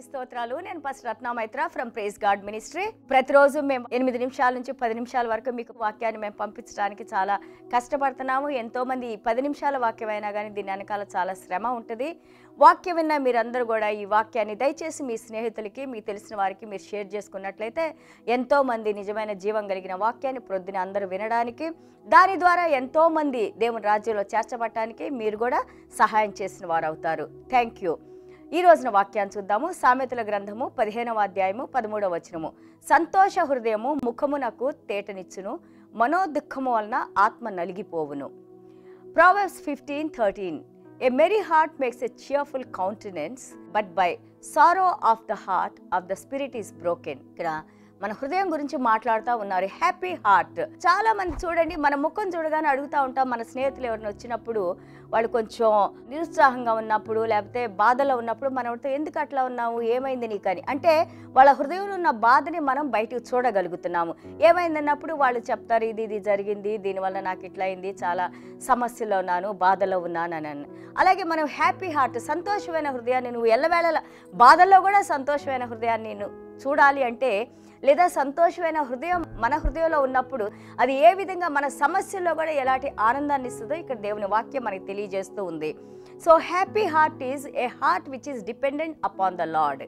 అందరికీ స్తోత్రాలు. నేను first Ratnamaitra from praise God ministry ప్రతిరోజు మేము ఎనిమిది నిమిషాల నుంచి పది నిమిషాల వరకు మీకు వాక్యాన్ని మేము పంపించడానికి చాలా కష్టపడుతున్నాము. ఎంతో మంది ఈ పది నిమిషాల వాక్యం అయినా కానీ దీని వెనకాల చాలా శ్రమ ఉంటుంది. వాక్యం విన్న మీరందరూ కూడా ఈ వాక్యాన్ని దయచేసి మీ స్నేహితులకి మీకు తెలిసిన వారికి మీరు షేర్ చేసుకున్నట్లయితే ఎంతో మంది నిజమైన జీవం కలిగిన వాక్యాన్ని ప్రొద్దున అందరూ వినడానికి దాని ద్వారా ఎంతో మంది దేవుని రాజ్యంలో చేర్చబడటానికి మీరు కూడా సహాయం చేసిన వారు అవుతారు థ్యాంక్ యూ ఈ రోజున వాక్యాన్ని చూద్దాము. సామెతల గ్రంథము పదిహేనవ అధ్యాయము పదమూడవ వచనము. సంతోష హృదయము ముఖమునకు తేటనిచ్చును. మనోదుఖము వలన ఆత్మ నలిగిపోవును. Proverbs fifteen thirteen a merry heart makes a cheerful countenance but by sorrow of the heart of the spirit is broken ఇక్కడ మన హృదయం గురించి మాట్లాడుతూ ఉన్నారు. హ్యాపీ హార్ట్ చాలా మంది చూడండి మన ముఖం చూడగానే అడుగుతూ ఉంటాం మన స్నేహితులు ఎవరిని వచ్చినప్పుడు వాళ్ళు కొంచెం నిరుత్సాహంగా ఉన్నప్పుడు లేకపోతే బాధలో ఉన్నప్పుడు మనం ఎందుకు అట్లా ఉన్నావు? ఏమైంది నీకని? అంటే వాళ్ళ హృదయంలో ఉన్న బాధని మనం బయటకు చూడగలుగుతున్నాము. ఏమైందన్నప్పుడు వాళ్ళు చెప్తారు ఇది ఇది జరిగింది దీనివల్ల నాకు ఇట్లా అయింది చాలా సమస్యలో ఉన్నాను బాధలో ఉన్నాను అని అలాగే మనం హ్యాపీ హార్ట్ సంతోషమైన హృదయాన్ని నువ్వు ఎల్లవేళల బాధల్లో కూడా సంతోషమైన హృదయాన్ని నువ్వు చూడాలి అంటే లేదా సంతోషమైన హృదయం మన హృదయంలో ఉన్నప్పుడు అది ఏ విధంగా మన సమస్యల్లో కూడా ఎలాంటి ఆనందాన్ని ఇస్తుందో ఇక్కడ దేవుని వాక్యం మనకి తెలియజేస్తూ ఉంది. So happy heart is a heart which is dependent upon the Lord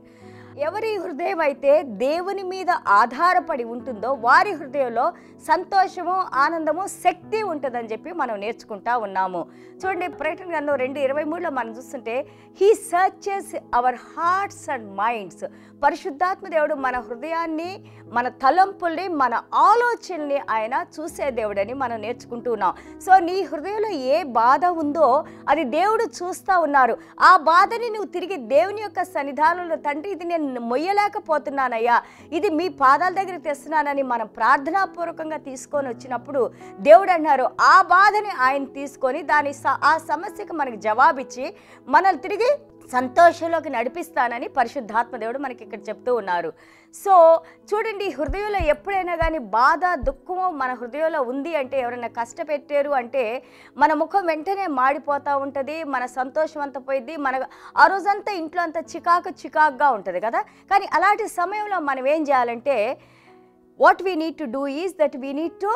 ఎవరి హృదయం అయితే దేవుని మీద ఆధారపడి ఉంటుందో వారి హృదయంలో సంతోషము ఆనందము శక్తి ఉంటుందని చెప్పి మనం నేర్చుకుంటా ఉన్నాము. చూడండి ప్రకటన గ్రంథం రెండు ఇరవై మూడులో మనం చూస్తుంటే he searches our hearts and minds పరిశుద్ధాత్మ దేవుడు మన హృదయాన్ని మన తలంపుల్ని మన ఆలోచనల్ని ఆయన చూసే దేవుడని మనం నేర్చుకుంటున్నాం సో నీ హృదయంలో ఏ బాధ ఉందో అది దేవుడు చూస్తూ ఉన్నారు. ఆ బాధని నువ్వు తిరిగి దేవుని యొక్క సన్నిధానంలో తండ్రి ఇది నేను మొయ్యలేకపోతున్నానయ్యా. ఇది మీ పాదాల దగ్గర తెస్తున్నానని మనం ప్రార్థనాపూర్వకంగా తీసుకొని వచ్చినప్పుడు దేవుడు అన్నారు ఆ బాధని ఆయన తీసుకొని దాని ఆ సమస్యకు మనకి జవాబిచ్చి మనల్ని తిరిగి సంతోషంలోకి నడిపిస్తానని పరిశుద్ధాత్మ దేవుడు మనకి ఇక్కడ చెప్తూ ఉన్నారు. సో చూడండి హృదయంలో ఎప్పుడైనా కానీ బాధ దుఃఖము మన హృదయంలో ఉంది అంటే ఎవరైనా కష్టపెట్టారు అంటే మన ముఖం వెంటనే మాడిపోతూ ఉంటుంది మన సంతోషం అంతా పోయిద్ది మన ఆ రోజంతా ఇంట్లో అంతా చికాకు చికాకుగా ఉంటుంది కదా? కానీ అలాంటి సమయంలో మనం ఏం చేయాలంటే what we need to do is that we need to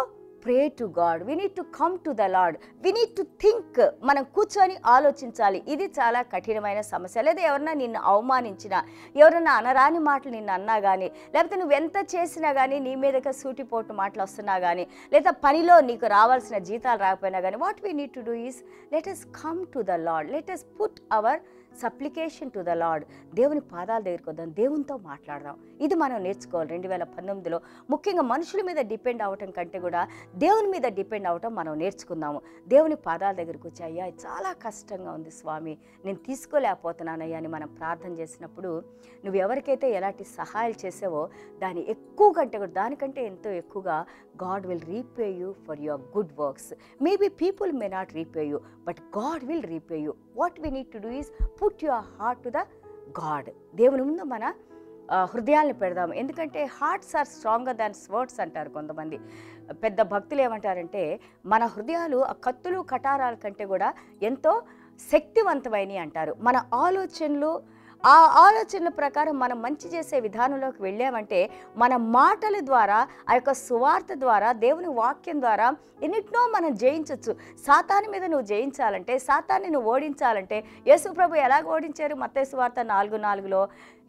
pray to God we need to come to the Lord we need to think మనం కూర్చొని ఆలోచించాలి. ఇది చాలా కఠినమైన సమస్య. లేదా ఎవరన్నా నిన్ను అవమానించినా ఎవరన్నా అనరాని మాటలు నిన్ను అన్నా కానీ లేకపోతే నువ్వు ఎంత చేసినా కానీ నీ మీదకి సూటిపోటు మాటలు వస్తున్నా కానీ లేదా పనిలో నీకు రావాల్సిన జీతాలు రాకపోయినా కానీ what we need to do is let us come to the Lord let us put our supplication to the Lord దేవుని పాదాల దగ్గరికి వద్దాం దేవునితో మాట్లాడదాం. ఇది మనం నేర్చుకోవాలి. రెండు వేల పంతొమ్మిదిలో ముఖ్యంగా మనుషుల మీద డిపెండ్ అవ్వటం కంటే కూడా దేవుని మీద డిపెండ్ అవ్వటం మనం నేర్చుకుందాము. దేవుని పాదాల దగ్గరికి వచ్చి అయ్యా చాలా కష్టంగా ఉంది స్వామి. నేను తీసుకోలేకపోతున్నానయ్యా అని మనం ప్రార్థన చేసినప్పుడు నువ్వు ఎవరికైతే ఎలాంటి సహాయాలు చేసావో దాని ఎక్కువ కంటే కూడా దానికంటే ఎంతో ఎక్కువగా God will repay you for your good works maybe people may not repay you but God will repay you what we need to do is put your heart to the God దేవుని ముందు మన హృదయాల్ని పెడదాం ఎందుకంటే hearts are stronger than swords అంటారు కొంతమంది. పెద్ద భక్తులు ఏమంటారంటే మన హృదయాలు ఆ కత్తులు కటారాల కంటే కూడా ఎంతో శక్తివంతమైనవి అంటారు. మన ఆలోచనలు ఆ ఆలోచనల ప్రకారం మనం మంచి చేసే విధానంలోకి వెళ్ళామంటే మన మాటల ద్వారా ఆ యొక్క సువార్త ద్వారా దేవుని వాక్యం ద్వారా ఎన్నిటినో మనం జయించవచ్చు సాతాని మీద నువ్వు జయించాలంటే సాతాన్ని నువ్వు ఓడించాలంటే యేసు ప్రభు ఎలాగ ఓడించారు? మత్తే సువార్త నాలుగు నాలుగులో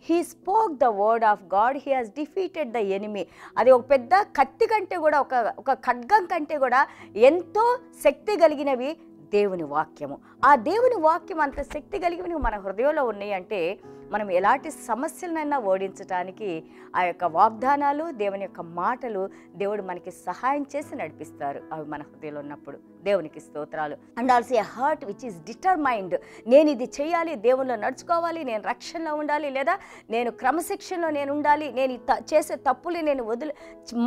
he spoke the word of God he has defeated the enemy అది ఒక పెద్ద కత్తి కంటే కూడా ఒక ఒక ఖడ్గం కంటే కూడా ఎంతో శక్తి కలిగినవి దేవుని వాక్యము. ఆ దేవుని వాక్యం అంత శక్తి కలిగినవి మన హృదయంలో ఉన్నాయి అంటే మనం ఎలాంటి సమస్యలనైనా ఓడించడానికి ఆ యొక్క వాగ్దానాలు దేవుని యొక్క మాటలు దేవుడు మనకి సహాయం చేసి నడిపిస్తారు అవి మన హృదయంలో ఉన్నప్పుడు. దేవునికి స్తోత్రాలు. And also a heart which is determined నేను ఇది చేయాలి దేవునిలో నడుచుకోవాలి నేను రక్షణలో ఉండాలి లేదా నేను క్రమశిక్షణలో నేను ఉండాలి నేను త- చేసే తప్పులు నేను వదిలి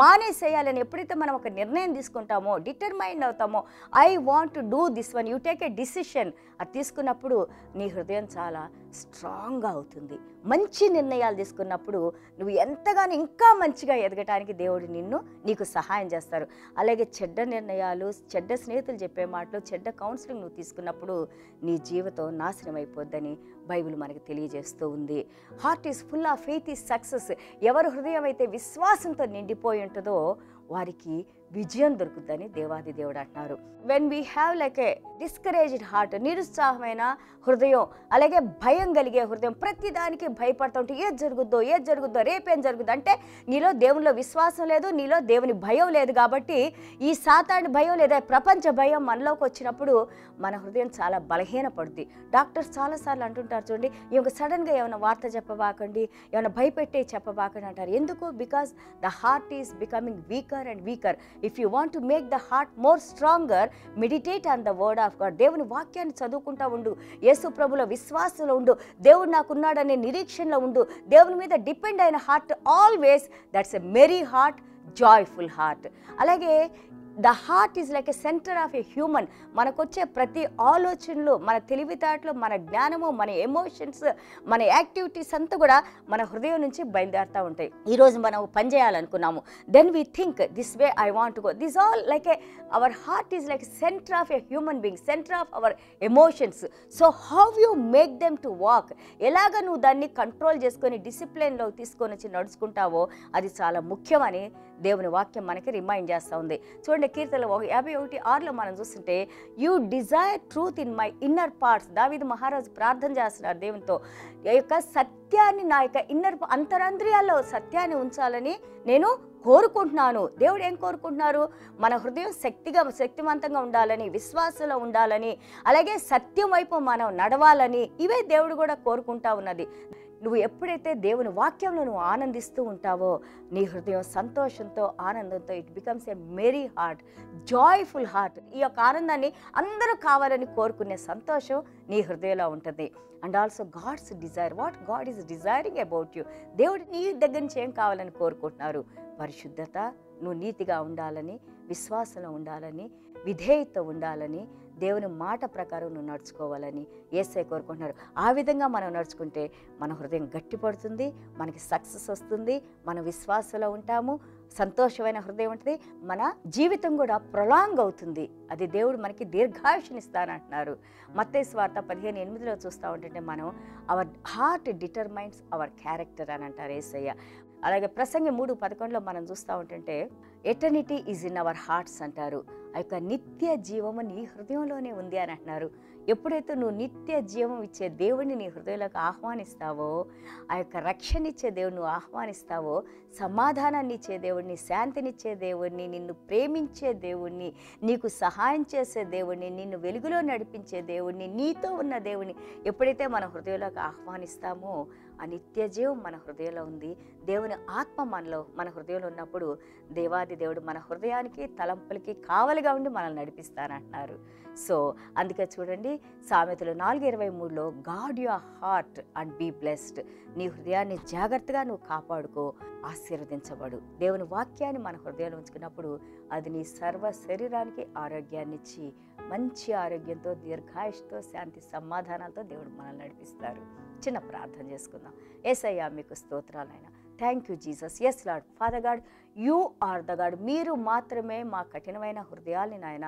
మానేసేయాలని ఎప్పుడైతే మనం ఒక నిర్ణయం తీసుకుంటామో డిటర్మైండ్ అవుతామో I want to do this one you take a decision అది తీసుకున్నప్పుడు నీ హృదయం చాలా స్ట్రాంగ్గా అవుతుంది. మంచి నిర్ణయాలు తీసుకున్నప్పుడు నువ్వు ఎంతగానో ఇంకా మంచిగా ఎదగటానికి దేవుడు నిన్ను నీకు సహాయం చేస్తారు. అలాగే చెడ్డ నిర్ణయాలు చెడ్డ స్నేహితులు చెప్పే మాటలు చెడ్డ కౌన్సిలింగ్ నువ్వు తీసుకున్నప్పుడు నీ జీవితం నాశనం అయిపోద్దని బైబిల్ మనకు తెలియజేస్తూ ఉంది. Heart is full of faith is success ఎవరు హృదయం అయితే విశ్వాసంతో నిండిపోయి ఉంటుందో వారికి విజయం దొరుకుతుందని దేవాది దేవుడు అంటున్నారు. When we have like a discouraged heart నిరుత్సాహమైన హృదయం అలాగే భయం కలిగే హృదయం ప్రతిదానికి భయపడుతుంటే ఏది జరుగుద్దో ఏది జరుగుద్దో రేపేం జరుగుద్దో అంటే నీలో దేవునిలో విశ్వాసం లేదు నీలో దేవుని భయం లేదు కాబట్టి ఈ సాతాని భయం లేదా ప్రపంచ భయం మనలోకి వచ్చినప్పుడు మన హృదయం చాలా బలహీనపడుద్ది. డాక్టర్స్ చాలాసార్లు అంటుంటారు చూడండి ఇక సడన్గా ఏమైనా వార్త చెప్పబాకండి ఏమైనా భయపెట్టి చెప్పబాకండి అంటారు. ఎందుకు? Because the heart is becoming weaker and weaker if you want to make the heart more stronger meditate on the word of God దేవుని వాక్యాన్ని చదువుకుంటా ఉండు. యేసు ప్రభుల విశ్వాసంలో ఉండు. దేవుడు నాకున్నాడనే నిరీక్షణలో ఉండు. దేవుని మీద డిపెండ్ అయిన heart always that's a merry heart joyful heart అలాగే the heart is like a centre of a human మనకొచ్చే ప్రతి ఆలోచనలు మన తెలివితేటలు మన జ్ఞానము మన ఎమోషన్స్ మన యాక్టివిటీస్ అంతా కూడా మన హృదయం నుంచి బయలుదేరుతూ ఉంటాయి. ఈరోజు మనం పని చేయాలనుకున్నాము. Then we think this way I want go this all like a our heart is like centre of a human being centre of our emotions so how you make them to walk ఎలాగ నువ్వు దాన్ని control చేసుకొని డిసిప్లిన్లో తీసుకొని వచ్చి నడుచుకుంటావో అది చాలా ముఖ్యమని దేవుని వాక్యం మనకి రిమైండ్ చేస్తూ ఉంది. చూడండి కీర్తనలో ఒక యాభై ఒకటి ఆరులో మనం చూస్తుంటే you desire truth in my inner parts దావిద మహారాజు ప్రార్థన చేస్తున్నారు దేవునితో. ఈ యొక్క సత్యాన్ని నా యొక్క ఇన్నర్ అంతరంద్రియాల్లో సత్యాన్ని ఉంచాలని నేను కోరుకుంటున్నాను. దేవుడు ఏం కోరుకుంటున్నారు? మన హృదయం శక్తిగా శక్తివంతంగా ఉండాలని విశ్వాసంలో ఉండాలని అలాగే సత్యం వైపు మనం నడవాలని. ఇవే దేవుడు కూడా కోరుకుంటా ఉన్నది. నువ్వు ఎప్పుడైతే దేవుని వాక్యంలో నువ్వు ఆనందిస్తూ ఉంటావో నీ హృదయం సంతోషంతో ఆనందంతో it becomes a merry heart joyful heart ఈ యొక్క ఆనందాన్ని అందరూ కావాలని కోరుకునే సంతోషం నీ హృదయంలో ఉంటుంది. And also God's desire what God is desiring about you దేవుడు నీ దగ్గర నుంచి ఏం కావాలని కోరుకుంటున్నారు? పరిశుద్ధత నువ్వు నీతిగా ఉండాలని విశ్వాసంలో ఉండాలని విధేయత ఉండాలని దేవుని మాట ప్రకారం నువ్వు నడుచుకోవాలని ఏసై కోరుకుంటున్నారు. ఆ విధంగా మనం నడుచుకుంటే మన హృదయం గట్టిపడుతుంది మనకి సక్సెస్ వస్తుంది మన విశ్వాసంలో ఉంటాము సంతోషమైన హృదయం ఉంటుంది మన జీవితం కూడా ప్రొలాంగ్ అవుతుంది. అది దేవుడు మనకి దీర్ఘాయుషనిస్తానంటున్నారు. మత్తే స్వార్త పదిహేను ఎనిమిదిలో చూస్తూ ఉంటుంటే మనం our heart determines our character అని అంటారు ఏసయ్య అలాగే ప్రసంగి మూడు పదకొండులో మనం చూస్తూ ఉంటుంటే eternity is in our hearts అంటారు. ఆ యొక్క నిత్య జీవము నీ హృదయంలోనే ఉంది అని అంటున్నారు. ఎప్పుడైతే నువ్వు నిత్య జీవం ఇచ్చే దేవుడిని నీ హృదయంలోకి ఆహ్వానిస్తావో ఆ యొక్క రక్షణ ఇచ్చే దేవుడిని నువ్వు ఆహ్వానిస్తావో సమాధానాన్ని ఇచ్చే దేవుడిని శాంతినిచ్చే దేవుడిని నిన్ను ప్రేమించే దేవుడిని నీకు సహాయం చేసే దేవుడిని నిన్ను వెలుగులో నడిపించే దేవుడిని నీతో ఉన్న దేవుడిని ఎప్పుడైతే మన హృదయంలోకి ఆహ్వానిస్తామో ఆ నిత్య జీవం మన హృదయంలో ఉంది. దేవుని ఆత్మ మనలో మన హృదయంలో ఉన్నప్పుడు దేవాది దేవుడు మన హృదయానికి తలంపులకి కావలిగా ఉండి మనల్ని నడిపిస్తానంటున్నారు. సో అందుకే చూడండి సామెతలు నాలుగు ఇరవై మూడులో God your heart and be blessed. నీ హృదయాన్ని జాగ్రత్తగా నువ్వు కాపాడుకో ఆశీర్వదించబడు. దేవుని వాక్యాన్ని మన హృదయంలో ఉంచుకున్నప్పుడు అది నీ సర్వ శరీరానికి ఆరోగ్యాన్ని ఇచ్చి మంచి ఆరోగ్యంతో దీర్ఘాయుష్తో శాంతి సమాధానాలతో దేవుడు మనల్ని నడిపిస్తారు. చిన్న ప్రార్థన చేసుకుందాం. ఏసయ్యా మీకు స్తోత్రాలైనా. Thank you Jesus yes Lord Father God you are the God. మీరు మాత్రమే మా కఠినమైన హృదయాల్ని నాయన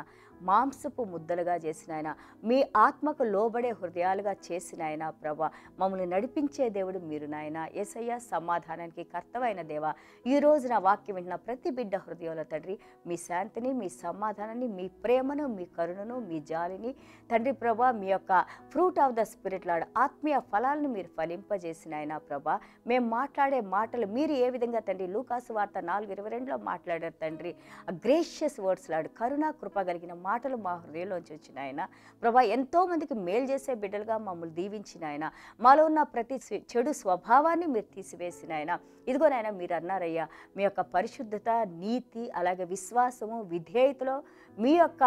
మాంసపు ముద్దలుగా చేసిన ఆయన మీ ఆత్మకు లోబడే హృదయాలుగా చేసిన ఆయన ప్రభా మమ్మల్ని నడిపించే దేవుడు మీరు నాయన. ఏసయ్య సమాధానానికి కర్తవైన దేవ ఈ రోజు నా వాక్యం వింటున్న ప్రతి బిడ్డ హృదయంలో తండ్రి మీ శాంతిని మీ సమాధానాన్ని మీ ప్రేమను మీ కరుణను మీ జాలిని తండ్రి ప్రభా మీ యొక్క fruit of the spirit Lord ఆత్మీయ ఫలాలను మీరు ఫలింపజేసిన ఆయన ప్రభా మేము మాట్లాడే మాటలు మీరు ఏ విధంగా తండ్రి లూకాసు వార్త నాలుగు ఇరవై రెండులో మాట్లాడారు తండ్రి. ఆ గ్రేషియస్ వర్డ్స్ లాడు కరుణ కృప కలిగిన మాటలు మా హృదయంలోంచి వచ్చిన ఆయన ప్రభా ఎంతో మందికి మేలు చేసే బిడ్డలుగా మమ్మల్ని దీవించిన ఆయన మాలో ఉన్న ప్రతి చెడు స్వభావాన్ని మీరు తీసివేసిన ఆయన ఇదిగోనైనా మీరు అన్నారయ్యా మీ యొక్క పరిశుద్ధత నీతి అలాగే విశ్వాసము విధేయతలో మీ యొక్క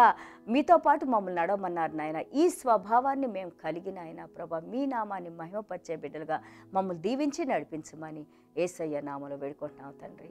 మీతో పాటు మమ్మల్ని నడవమన్నారు నాయన. ఈ స్వభావాన్ని మేము కలిగిన ఆయన ప్రభా మీ నామాన్ని మహిమపరిచే బిడ్డలుగా మమ్మల్ని దీవించి నడిపించమని ఏసయ్య నామలో వేడుకుంటున్నాం తండ్రి.